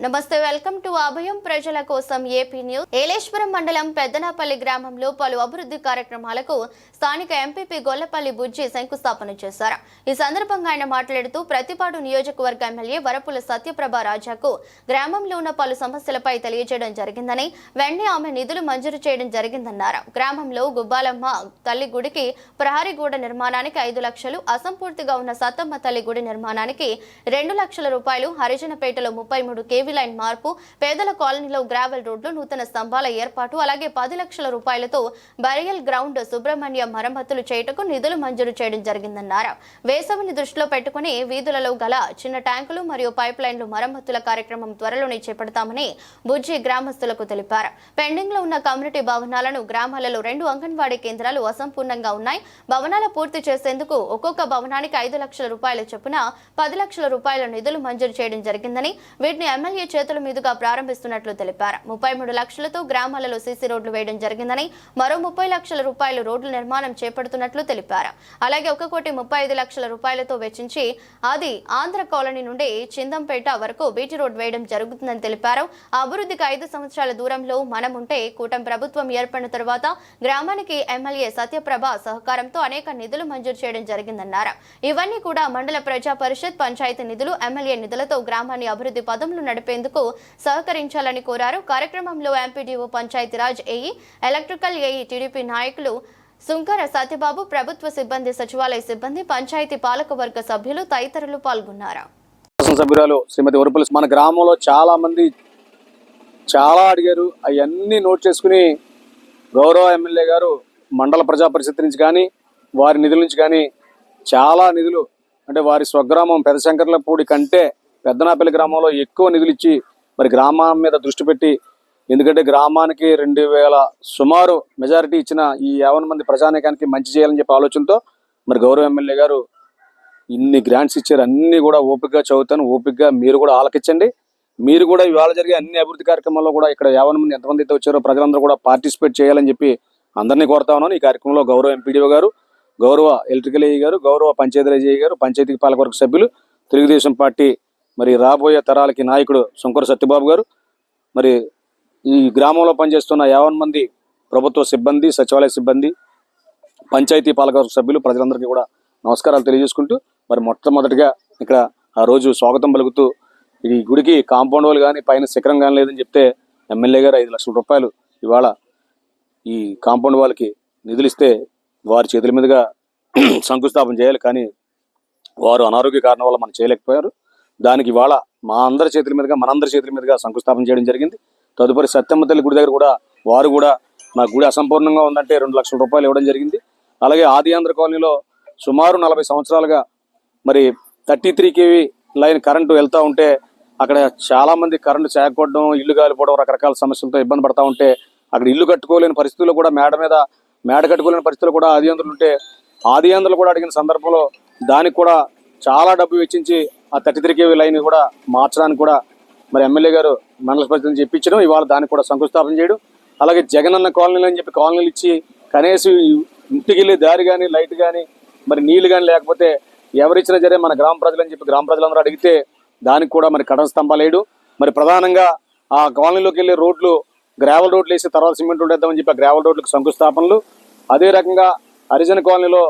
నమస్తే welcome to అభయం. ప్రజల కోసం ఏపీ న్యూస్. ఏలేశ్వరం మండలం పెద్దనాపల్లి గ్రామంలో పలు అభివృద్ధి కార్యక్రమాలకు స్థానిక ఎంపీపీ గొల్లపల్లి బుజ్జి శంకుస్థాపన చేశారు. ఈ సందర్భంగా ఆయన మాట్లాడుతూ ప్రతిపాడు నియోజకవర్గ ఎమ్మెల్యే వరపుల సత్యప్రభ రాజాకు గ్రామంలో ఉన్న పలు సమస్యలపై తెలియజేయడం జరిగిందని వెంటనే ఆమె నిధులు మంజూరు చేయడం జరిగిందన్నారు. గ్రామంలో గుబ్బాలమ్మ తల్లి గుడికి ప్రహరీ గూడ నిర్మాణానికి ఐదు లక్షలు అసంపూర్తిగా ఉన్న సత్తమ్మ తల్లి గుడి నిర్మాణానికి రెండు లక్షల రూపాయలు హరిజనపేటలో ముప్పై మూడు కేవీ లైన్ మార్పు పేదల కాలనీలో గ్రావెల్ రోడ్లు నూతన స్తంభాల ఏర్పాటు అలాగే పది లక్షల రూపాయలతో బరియల్ గ్రౌండ్ సుబ్రహ్మణ్య మరమ్మతులు చేయుటకు నిధులు మంజూరు చేయడం జరిగిందన్నారు. వేసవిని దృష్టిలో పెట్టుకుని వీధులలో గల చిన్న ట్యాంకులు మరియు పైప్ లైన్లు మరమ్మతుల కార్యక్రమం త్వరలోనే చేపడతామని బుజ్జి గ్రామస్తులకు తెలిపారు. పెండింగ్లో ఉన్న కమ్యూనిటీ భవనాలను గ్రామాలలో రెండు అంగన్వాడీ కేంద్రాలు అసంపూర్ణంగా ఉన్నాయి. భవనాల పూర్తి చేసేందుకు ఒక్కొక్క భవనానికి ఐదు లక్షల రూపాయల చొప్పున పది లక్షల రూపాయల నిధులు మంజూరు చేయడం జరిగిందని వీటిని ఎమ్మెల్యే చేతుల మీదుగా ప్రారంభిస్తున్నట్లు తెలిపారు. ముప్పై మూడు లక్షలతో గ్రామాలలో సీసీ రోడ్లు వేయడం జరిగిందని మరో ముప్పై లక్షల రూపాయలు రోడ్ల నిర్మాణం చేపడుతున్నట్లు తెలిపారు. అలాగే ఒక కోటి ముప్పై ఐదు లక్షల రూపాయలతో వెచ్చించి అది ఆంధ్ర కాలనీ నుండి చిందంపేట వరకు బీటీ రోడ్ వేయడం జరుగుతుందని తెలిపారు. అభివృద్ధికి ఐదు సంవత్సరాల దూరంలో మనం ఉంటే కూటమి ప్రభుత్వం ఏర్పడిన తర్వాత గ్రామానికి ఎమ్మెల్యే సత్యప్రభ సహకారంతో అనేక నిధులు మంజూరు చేయడం జరిగిందన్నారు. ఇవన్నీ కూడా మండల ప్రజా పరిషత్ పంచాయతీ నిధులు ఎమ్మెల్యే నిధులతో గ్రామాన్ని అభివృద్ధి పదంలో నడిపేందుకు సహకరించాలని కోరారు. కార్యక్రమంలో MPDO Panchayati Raj AE electrical AE TDP నాయకులు సుంకర సత్యబాబు ప్రభుత్వ సిబ్బంది సచివాలయ సిబ్బంది పంచాయతీ పాలకవర్గ సభ్యులు తదితరులు పాల్గొన్నారు. సభ్యురాలు శ్రీమతి ఉరుపులు మన గ్రామంలో చాలా మంది చాలా అడిగారు. అవన్నీ నోట్ చేసుకుని గౌరవ ఎమ్మెల్యే గారు మండల ప్రజా పరిషత్ నుంచి కానీ వారి నిధుల నుంచి కానీ చాలా నిధులు అంటే వారి స్వగ్రామం పెదశంకర్లపూడి కంటే పెద్దనాపల్లి గ్రామంలో ఎక్కువ నిధులు ఇచ్చి మరి గ్రామం మీద దృష్టి పెట్టి ఎందుకంటే గ్రామానికి రెండు వేల సుమారు మెజారిటీ ఇచ్చిన ఈ యావన మంది ప్రజానీకానికి మంచి చేయాలని చెప్పి ఆలోచనతో మరి గౌరవ ఎమ్మెల్యే గారు ఇన్ని గ్రాంట్స్ ఇచ్చారు. అన్ని కూడా ఓపికగా చదువుతాను. ఓపికగా మీరు కూడా ఆలకించండి. మీరు కూడా ఇవాళ జరిగే అన్ని అభివృద్ధి కార్యక్రమాల్లో కూడా ఇక్కడ యావన్ మంది ఎంతమంది అయితే వచ్చారో ప్రజలందరూ కూడా పార్టిసిపేట్ చేయాలని చెప్పి అందరినీ కోరుతా ఉన్నాను. ఈ కార్యక్రమంలో గౌరవ ఎంపీడీఓ గారు గౌరవ ఎలక్ట్రికల్ ఏఈ గారు గౌరవ పంచాయతీరాజ్ ఏఈ గారు పంచాయతీ పాలకవర్గ సభ్యులు తెలుగుదేశం పార్టీ మరి రాబోయే తరాలకి నాయకుడు శంకర సత్యబాబు గారు మరి ఈ గ్రామంలో పనిచేస్తున్న యావన్ మంది ప్రభుత్వ సిబ్బంది సచివాలయ సిబ్బంది పంచాయతీ పాలకవర్గ సభ్యులు ప్రజలందరికీ కూడా నమస్కారాలు తెలియజేసుకుంటూ మరి మొట్టమొదటిగా ఇక్కడ ఆ రోజు స్వాగతం పలుకుతూ ఈ గుడికి కాంపౌండ్ వాళ్ళు కానీ పైన శిఖరం కానీ లేదని చెప్తే ఎమ్మెల్యే గారు ఐదు లక్షల రూపాయలు ఇవాళ ఈ కాంపౌండ్ వాళ్ళకి నిధులు ఇస్తే వారి చేతుల మీదుగా శంకుస్థాపన చేయాలి. కానీ వారు అనారోగ్య కారణం వల్ల మనం చేయలేకపోయారు. దానికి ఇవాళ మా అందరి చేతుల మీదుగా మనందరి చేతుల మీదుగా శంకుస్థాపన చేయడం జరిగింది. తదుపరి సత్యమ్మ తల్లి గుడి దగ్గర కూడా వారు కూడా మా గుడి అసంపూర్ణంగా ఉందంటే రెండు లక్షల రూపాయలు ఇవ్వడం జరిగింది. అలాగే ఆది ఆంధ్ర కాలనీలో సుమారు నలభై సంవత్సరాలుగా మరి thirty three KV line current వెళ్తూ ఉంటే అక్కడ చాలా మంది కరెంటు చేకొట్టడం ఇల్లు కాలిపోవడం రకరకాల సమస్యలతో ఇబ్బంది పడతా ఉంటే అక్కడ ఇల్లు కట్టుకోలేని పరిస్థితుల్లో కూడా మేడ మీద మేడ కట్టుకోలేని పరిస్థితుల్లో కూడా ఆది ఆంధ్రులు ఉంటే ఆది ఆంధ్రులు కూడా అడిగిన సందర్భంలో దానికి కూడా చాలా డబ్బు వెచ్చించి ఆ థర్టీ త్రీ కేవీ లైన్ కూడా మార్చడానికి కూడా మరి ఎమ్మెల్యే గారు మండల ప్రతినిధి చెప్పించడం ఇవాళ దానికి కూడా శంకుస్థాపన చేయడం. అలాగే జగనన్న కాలనీలు అని చెప్పి కాలనీలు ఇచ్చి కనీసం ఇంటికి వెళ్ళే దారి కానీ లైట్ కానీ మరి నీళ్ళు కానీ లేకపోతే ఎవరిచ్చినా సరే మన గ్రామ ప్రజలు అని చెప్పి గ్రామ ప్రజలందరూ అడిగితే దానికి కూడా మరి కటన్ స్తంభాలు మరి ప్రధానంగా ఆ కాలనీలోకి వెళ్ళే రోడ్లు గ్రావెల్ రోడ్లు వేసి తర్వాత సిమెంట్ రోడ్లు వేద్దామని చెప్పి ఆ గ్రావెల్ రోడ్లకు శంకుస్థాపనలు. అదే రకంగా హరిజన కాలనీలో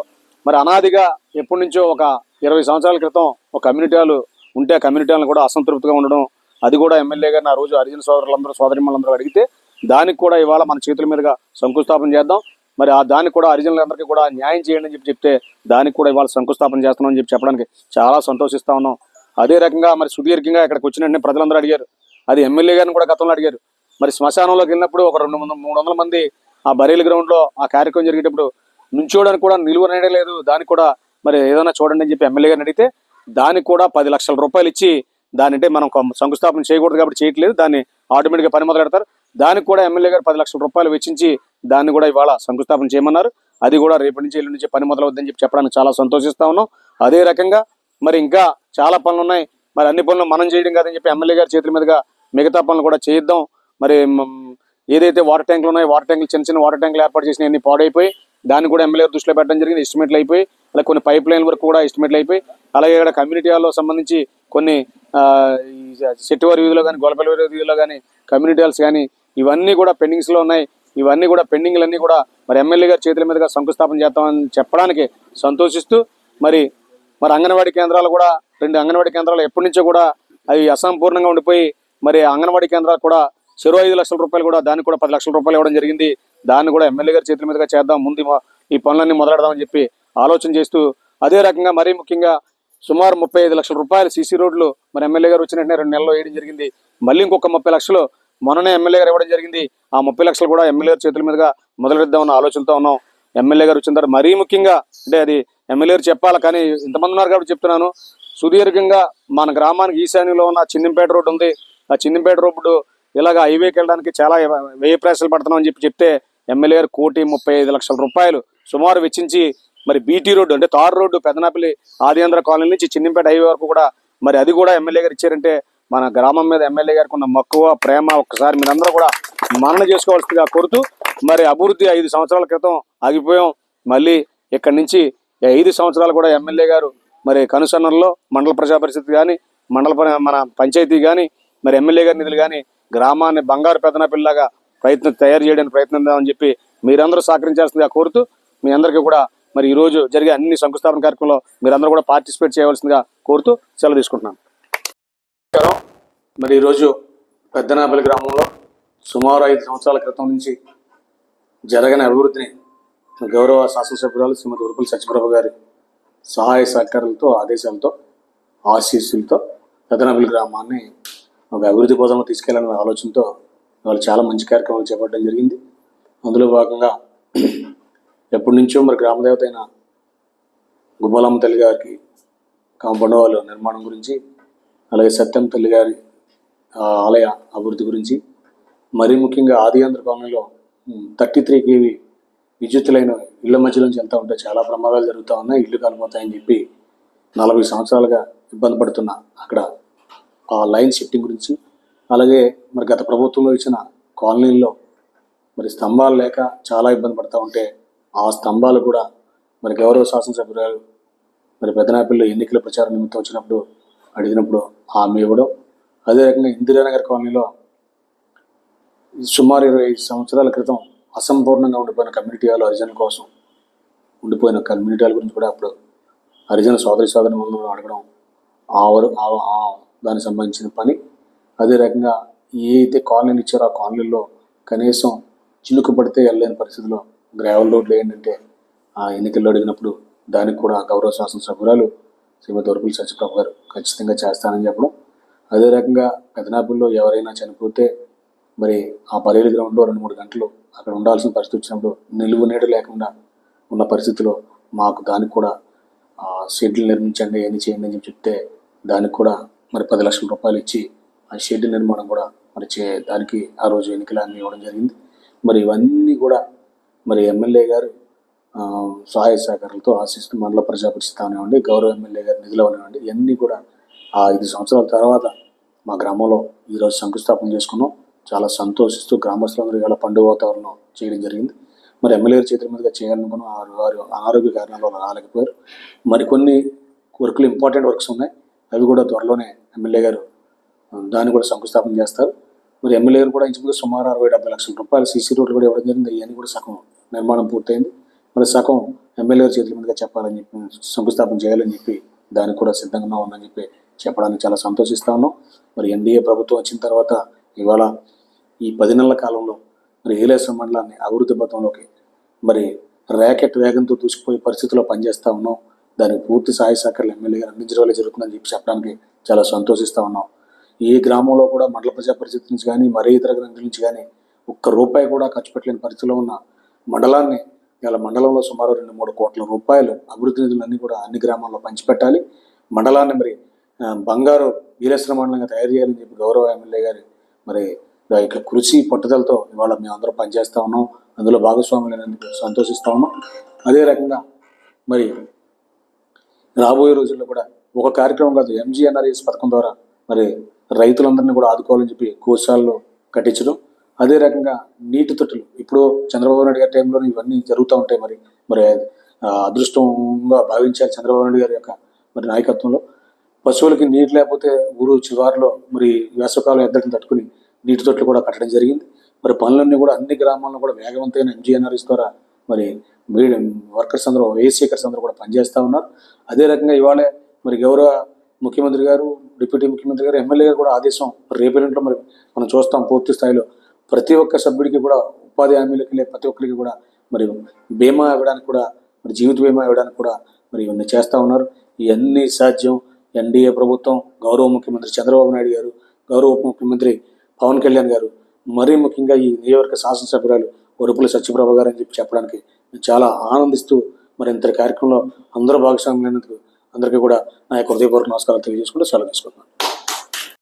మరి అనాదిగా ఎప్పటి నుంచో ఒక ఇరవై సంవత్సరాల క్రితం ఒక కమ్యూనిటీ వాళ్ళు ఉంటే ఆ కమ్యూనిటీ కూడా అసంతృప్తిగా ఉండడం అది కూడా ఎమ్మెల్యే గారిని ఆ రోజు హరిజన సోదరులందరూ సోదరిమలందరూ అడిగితే దానికి కూడా ఇవాళ మన చేతుల మీదుగా శంకుస్థాపన చేద్దాం. మరి ఆ దానికి కూడా హరిజనులందరికీ కూడా న్యాయం చేయండి అని చెప్పి చెప్తే దానికి కూడా ఇవాళ శంకుస్థాపన చేస్తున్నాం అని చెప్పి చెప్పడానికి చాలా సంతోషిస్తా ఉన్నాం. అదే రకంగా మరి సుదీర్ఘంగా ఇక్కడికి వచ్చిన వెంటనే ప్రజలందరూ అడిగారు. అది ఎమ్మెల్యే గారిని కూడా గతంలో అడిగారు. మరి శ్మశానంలోకి వెళ్ళినప్పుడు ఒక రెండు వందల మూడు వందల మంది ఆ బరేలి గ్రౌండ్లో ఆ కార్యక్రమం జరిగేటప్పుడు నుంచోడానికి కూడా నిలువ లేదు. దానికి కూడా మరి ఏదైనా చూడండి అని చెప్పి ఎమ్మెల్యే గారిని అడిగితే దానికి కూడా పది లక్షల రూపాయలు ఇచ్చి దాని అంటే మనం కొ- శంకుస్థాపన చేయకూడదు కాబట్టి చేయట్లేదు. దాన్ని ఆటోమేటిక్గా పని మొదలు పెడతారు. దానికి కూడా ఎమ్మెల్యే గారు పది లక్షల రూపాయలు వెచ్చించి దాన్ని కూడా ఇవాళ శంకుస్థాపన చేయమన్నారు. అది కూడా రేపటి నుంచి ఎల్లుండి నుంచి పని మొదలవద్దని చెప్పి చెప్పడానికి చాలా సంతోషిస్తా ఉన్నాం. అదే రకంగా మరి ఇంకా చాలా పనులు ఉన్నాయి మరి అన్ని పనులు మనం చేయడం కాదని చెప్పి ఎమ్మెల్యే గారి చేతుల మీదుగా మిగతా పనులు కూడా చేయిద్దాం. మరి ఏదైతే వాటర్ ట్యాంకులు ఉన్నాయో వాటర్ ట్యాంకులు చిన్న చిన్న వాటర్ ట్యాంకులు ఏర్పాటు చేసిన అన్ని పాడైపోయి దాన్ని కూడా ఎమ్మెల్యే దృష్టిలో పెట్టడం జరిగింది. ఎస్టిమేట్లు అయిపోయి అలా కొన్ని పైప్ లైన్ వరకు కూడా ఎస్టిమేట్లు అయిపోయి అలాగే ఇక్కడ కమ్యూనిటీ హాల్లో సంబంధించి కొన్ని ఈ చెట్టువారి వీధిలో కానీ గొలపల్లి వీధిలో కానీ కమ్యూనిటీ హాల్స్ కానీ ఇవన్నీ కూడా పెండింగ్స్లో ఉన్నాయి. ఇవన్నీ కూడా పెండింగ్లన్నీ కూడా మరి ఎమ్మెల్యే గారి చేతుల మీదుగా శంకుస్థాపన చేస్తామని చెప్పడానికి సంతోషిస్తూ మరి మరి అంగన్వాడీ కేంద్రాలు కూడా రెండు అంగన్వాడీ కేంద్రాలు ఎప్పటి నుంచో కూడా అవి అసంపూర్ణంగా ఉండిపోయి మరి అంగన్వాడీ కేంద్రాలు కూడా చెరువు ఐదు లక్షల రూపాయలు కూడా దానికి కూడా పది లక్షల రూపాయలు ఇవ్వడం జరిగింది. దాన్ని కూడా ఎమ్మెల్యే గారి చేతుల మీదుగా చేద్దాం. ముందు ఈ పనులన్నీ మొదలెడదామని చెప్పి ఆలోచన చేస్తూ అదే రకంగా మరీ ముఖ్యంగా సుమారు ముప్పై ఐదు లక్షల రూపాయలు సీసీ రోడ్లు మరి ఎమ్మెల్యే గారు వచ్చిన వెంటనే రెండు నెలల్లో వేయడం జరిగింది. మళ్ళీ ఇంకొక ముప్పై లక్షలు మొన్ననే ఎమ్మెల్యే గారు ఇవ్వడం జరిగింది. ఆ ముప్పై లక్షలు కూడా ఎమ్మెల్యే గారి చేతుల మీదుగా మొదలెడదామన్న ఆలోచనతో ఉన్నాం. ఎమ్మెల్యే గారు వచ్చిన తర్వాత మరీ ముఖ్యంగా అంటే అది ఎమ్మెల్యే గారు చెప్పాలి కానీ ఇంతమంది ఉన్నారు కాబట్టి చెప్తున్నాను. సుదీర్ఘంగా మన గ్రామానికి ఈశాన్యంలో ఉన్న చిన్నంపేట రోడ్డు ఉంది. ఆ చిన్నింపేట రోడ్డు ఇలాగ హైవేకి వెళ్ళడానికి చాలా వ్యయ ప్రయాసాలు పడుతున్నాం అని చెప్పి చెప్తే ఎమ్మెల్యే గారు కోటి ముప్పై ఐదు లక్షల రూపాయలు సుమారు వెచ్చించి మరి బీటీ రోడ్డు అంటే tar road Pedanapalli Adi Andhra colony నుంచి చిన్నింపేట హైవే వరకు కూడా మరి అది కూడా ఎమ్మెల్యే గారు ఇచ్చారంటే మన గ్రామం మీద ఎమ్మెల్యే గారికి ఉన్న మక్కువ ప్రేమ ఒక్కసారి మీరందరూ కూడా మనన చేసుకోవాల్సిందిగా కోరుతూ మరి అభివృద్ధి ఐదు సంవత్సరాల క్రితం ఆగిపోయాం. మళ్ళీ ఇక్కడి నుంచి ఐదు సంవత్సరాలు కూడా ఎమ్మెల్యే గారు మరి కనుసన్నల్లో మండల ప్రజా పరిషత్ కానీ మండల మన పంచాయతీ కానీ మరి ఎమ్మెల్యే గారి నిధులు కానీ గ్రామాన్ని బంగారు పెదన పిల్లగా ప్రయత్నం తయారు చేయడానికి ప్రయత్నిద్దామని చెప్పి మీరందరూ సహకరించాల్సిందిగా కోరుతూ మీ అందరికీ కూడా మరి ఈ రోజు జరిగే అన్ని శంకుస్థాపన కార్యక్రమంలో మీరందరూ కూడా పార్టిసిపేట్ చేయవలసిందిగా కోరుతూ సెలవు తీసుకుంటున్నాను. మరి ఈరోజు పెద్దనాపల్లి గ్రామంలో సుమారు ఐదు సంవత్సరాల క్రితం నుంచి జరగని అభివృద్ధిని గౌరవ శాసనసభ్యురాలు శ్రీమతి ఉరుపుల సత్యప్రభ గారి సహాయ సహకారాలతో ఆదేశాలతో ఆశీస్సులతో పెద్దనాపల్లి గ్రామాన్ని ఒక అభివృద్ధి పదంలో తీసుకెళ్ళాలనే ఆలోచనతో వాళ్ళు చాలా మంచి కార్యక్రమాలు చేపట్టడం జరిగింది. అందులో భాగంగా ఎప్పటి నుంచో మరి గ్రామదేవత అయిన గుబ్బలమ్మ తల్లి గారికి కాంపౌండ్ వాళ్ళ నిర్మాణం గురించి అలాగే సత్యం తల్లి గారి ఆ, ఆలయ అభివృద్ధి గురించి మరీ ముఖ్యంగా ఆది ఆంధ్ర కాలనీలో థర్టీ త్రీ కేవీ విద్యుత్ లైన్ ఇళ్ళ మధ్యలోంచి వెళ్తూ ఉంటే చాలా ప్రమాదాలు జరుగుతూ ఉన్నాయి. ఇల్లు కాలిపోతాయని చెప్పి నలభై సంవత్సరాలుగా ఇబ్బంది పడుతున్న అక్కడ ఆ లైన్ షిఫ్టింగ్ గురించి అలాగే మరి గత ప్రభుత్వంలో ఇచ్చిన కాలనీల్లో మరి స్తంభాలు లేక చాలా ఇబ్బంది పడుతూ ఉంటే ఆ స్తంభాలు కూడా మరి గౌరవ శాసనసభ్యురాలు మరి పెద్దనాపల్లి ఎన్నికల ప్రచారం నిమిత్తం వచ్చినప్పుడు అడిగినప్పుడు హామీ ఇవ్వడం. అదే రకంగా ఇందిరానగర్ కాలనీలో సుమారు ఇరవై ఐదు సంవత్సరాల క్రితం అసంపూర్ణంగా ఉండిపోయిన కమ్యూనిటీ హాల్ హరిజన్ కోసం ఉండిపోయిన కమ్యూనిటీ హాల్ గురించి కూడా అప్పుడు హరిజన సోదరి సోదరి మందులను అడగడం ఆ ఆ- ఆ దానికి సంబంధించిన పని. అదే రకంగా ఏ అయితే కాలనీలు ఇచ్చారో ఆ కాలనీల్లో కనీసం చిలుకు పడితే వెళ్ళలేని పరిస్థితిలో గ్రావెల్ రోడ్లు ఏంటంటే ఆ ఎన్నికల్లో అడిగినప్పుడు దానికి కూడా గౌరవ శాసనసభ్యురాలు శ్రీమతి వరపుల సత్యప్రభు గారు ఖచ్చితంగా చేస్తానని చెప్పడం. అదే రకంగా పెదనాపుల్లో ఎవరైనా చనిపోతే మరి ఆ పరేలు గ్రౌండ్లో రెండు మూడు గంటలు అక్కడ ఉండాల్సిన పరిస్థితి వచ్చినప్పుడు నిలువు నీడ లేకుండా ఉన్న పరిస్థితిలో మాకు దానికి కూడా ఆ, షెడ్లు నిర్మించండి ఎన్ని చేయండి అని చెప్తే దానికి కూడా మరి పది లక్షల రూపాయలు ఇచ్చి ఆ షెడ్ నిర్మాణం కూడా మరి చే దానికి ఆ రోజు ఎన్నికలు అన్ని ఇవ్వడం జరిగింది. మరి ఇవన్నీ కూడా మరి ఎమ్మెల్యే గారు సహాయ సహకారాలతో ఆశిస్తూ మండల ప్రజా అవనివ్వండి గౌరవ ఎమ్మెల్యే గారి నిధులు అవనివ్వండి ఇవన్నీ కూడా ఆ ఐదు సంవత్సరాల తర్వాత మా గ్రామంలో ఈరోజు శంకుస్థాపన చేసుకున్నాం. చాలా సంతోషిస్తూ గ్రామస్తులందరూ ఇలా పండుగ వాతావరణం చేయడం జరిగింది. మరి ఎమ్మెల్యే గారి చేతుల మీదుగా చేయాలనుకున్న వారు వారు అనారోగ్య కారణాల వల్ల రాలేకపోయారు. మరికొన్ని వర్క్లు ఇంపార్టెంట్ వర్క్స్ ఉన్నాయి. అవి కూడా త్వరలోనే ఎమ్మెల్యే గారు దాన్ని కూడా శంకుస్థాపన చేస్తారు. మరి ఎమ్మెల్యే గారు కూడా ఇంచుమించు సుమారు అరవై డెబ్బై లక్షల రూపాయలు సీసీ రోడ్లు కూడా ఇవ్వడం జరిగింది. ఇవన్నీ కూడా సగం నిర్మాణం పూర్తయింది. మరి సగం ఎమ్మెల్యే చేతుల మీదుగా చెప్పాలని చెప్పి శంకుస్థాపన చేయాలని చెప్పి దానికి కూడా సిద్ధంగా ఉందని చెప్పి చెప్పడానికి చాలా సంతోషిస్తా ఉన్నాం. మరి ఎన్డీఏ ప్రభుత్వం వచ్చిన తర్వాత ఇవాళ ఈ పది నెలల కాలంలో మరి ఏలేశ్వర మండలాన్ని అభివృద్ధి పథంలోకి మరి ర్యాకెట్ వేగంతో దూసుకుపోయే పరిస్థితిలో పనిచేస్తా ఉన్నాం. దానికి పూర్తి సహాయ సహకారాలు ఎమ్మెల్యే గారు అందించడం వల్ల జరుగుతుందని చెప్పి చెప్పడానికి చాలా సంతోషిస్తా ఉన్నాం. ఏ గ్రామంలో కూడా మండల ప్రజా పరిస్థితి నుంచి కానీ మరే ఇతర గ్రంథుల నుంచి కానీ ఒక్క రూపాయి కూడా ఖర్చు పెట్టలేని పరిస్థితిలో ఉన్న మండలాన్ని ఇలా మండలంలో సుమారు రెండు మూడు కోట్ల రూపాయలు అభివృద్ధి నిధులన్నీ కూడా అన్ని గ్రామాల్లో పంచిపెట్టాలి. మండలాన్ని మరి బంగారు వీరేశ్వర మండలంగా తయారు చేయాలని చెప్పి గౌరవ ఎమ్మెల్యే గారు మరి యొక్క కృషి పట్టుదలతో ఇవాళ మేము అందరం పనిచేస్తా ఉన్నాం. అందులో భాగస్వాములైనందుకు సంతోషిస్తా ఉన్నాం. అదే రకంగా మరి రాబోయే రోజుల్లో కూడా ఒక కార్యక్రమం కాదు ఎంజీఎన్ఆర్ఎస్ పథకం ద్వారా మరి రైతులందరినీ కూడా ఆదుకోవాలని చెప్పి కోశాల్లో కట్టించడం అదే రకంగా నీటి తొట్టులు. ఇప్పుడు చంద్రబాబు నాయుడు గారి టైంలో ఇవన్నీ జరుగుతూ ఉంటాయి మరి. మరి అదృష్టంగా భావించారు చంద్రబాబు నాయుడు గారి యొక్క మరి నాయకత్వంలో. పశువులకి నీరు లేకపోతే ఊరు చివారిలో మరి వేసవకాలం ఎద్దటిని తట్టుకుని నీటి తొట్లు కూడా కట్టడం జరిగింది. మరి పనులన్నీ కూడా అన్ని గ్రామాల్లో కూడా వేగవంతమైన ఎంజీఎన్ఆర్ఎస్ ద్వారా మరి మీడియం వర్కర్స్ అందరూ ఏసీకర్స్ అందరూ కూడా పనిచేస్తూ ఉన్నారు. అదే రకంగా ఇవాళ మరి గౌరవ ముఖ్యమంత్రి గారు డిప్యూటీ ముఖ్యమంత్రి గారు ఎమ్మెల్యే గారు కూడా ఆదేశం రేపేళ్ళలో మరి మనం చూస్తాం పూర్తి స్థాయిలో. ప్రతి ఒక్క సభ్యుడికి కూడా ఉపాధి హామీలకి లే ప్రతి ఒక్కరికి కూడా మరి బీమా ఇవ్వడానికి కూడా మరి జీవిత బీమా ఇవ్వడానికి కూడా మరి ఇవన్నీ చేస్తూ ఉన్నారు. ఇవన్నీ సాధ్యం. ఎన్డీఏ ప్రభుత్వం గౌరవ ముఖ్యమంత్రి చంద్రబాబు నాయుడు గారు గౌరవ ఉప ముఖ్యమంత్రి పవన్ కళ్యాణ్ గారు మరీ ముఖ్యంగా ఈ నియోజకవర్గ శాసనసభ్యురాలు ఒరుపుల సత్యప్రభ గారు అని చెప్పి చెప్పడానికి నేను చాలా ఆనందిస్తూ మరి ఇంత కార్యక్రమంలో అందరూ భాగస్వామ్యమైనందుకు అందరికీ కూడా నా యొక్క హృదయపూర్వక నమస్కారాలు తెలియజేసుకుంటూ సెలవు తీసుకుంటున్నాను.